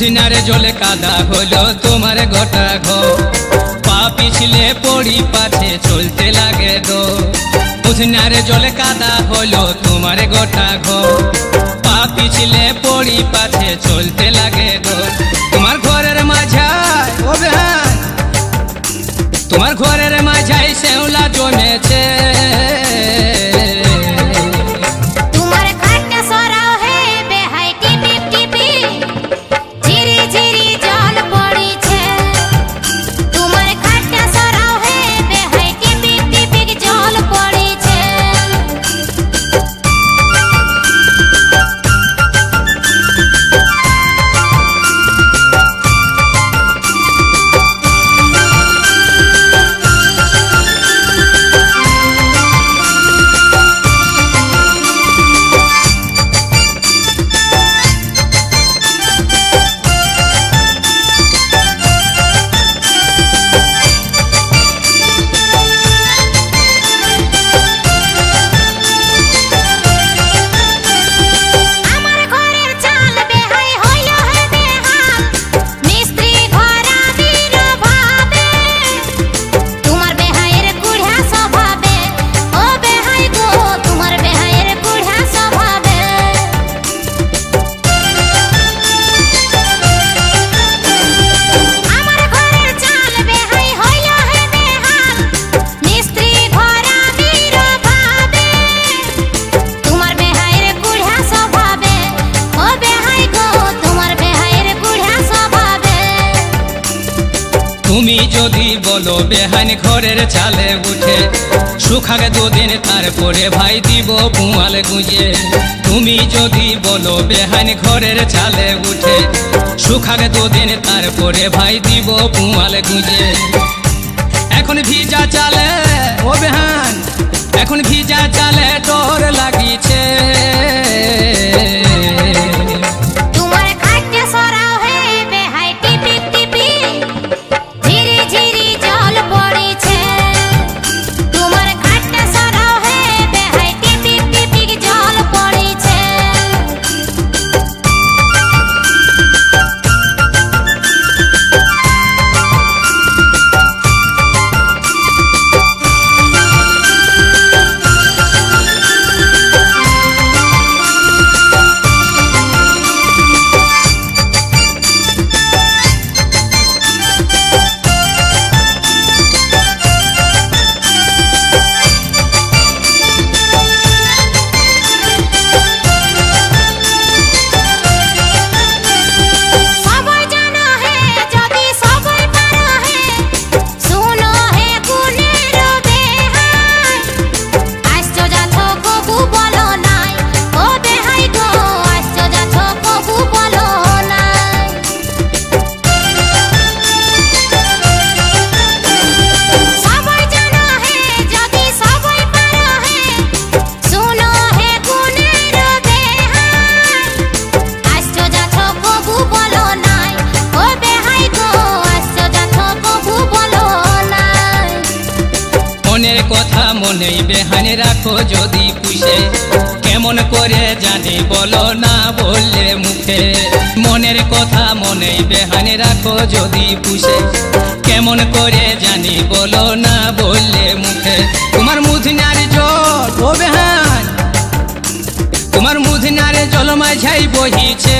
মুদিনারে জলে কাদা হলো তোমার গোটা ঘো পা পিছলে পড়ি পাছে চলতে লাগে দো মুদিনারে জলে কাদা হলো তোমার গোটা ঘো পা পিছলে পড়ি পাছে চলতে লাগে দো তোমার ঘরের মাঝায় তোমার ঘরের মাঝাই শেওলা জমেছে। বলো বেহান ঘরের চালে উঠে সুখাগে দুদিন তারপরে ভাই দিব পুয়াল গুঁজে। তুমি যদি বলো বেহান ঘরের চালে উঠে, সুখাগে দুদিন তারপরে ভাই দিব পুয়াল গুঁজে। এখন ভিজা চালে, ও বেহান, এখন ভিজা চালে ডর লাগিছে। মনের কথা মনেই বেহানে রাখো যদি পুষে। কেমন করে জানি বলো না বললে মুখে। মনের কথা মনে বেহানে রাখো যদি পুষে। কেমন করে জানি বলো না বললে মুখে। তোমার মুধনার জল, ও বেহান। তোমার মুধনারে জল মাঝাই বহিছে।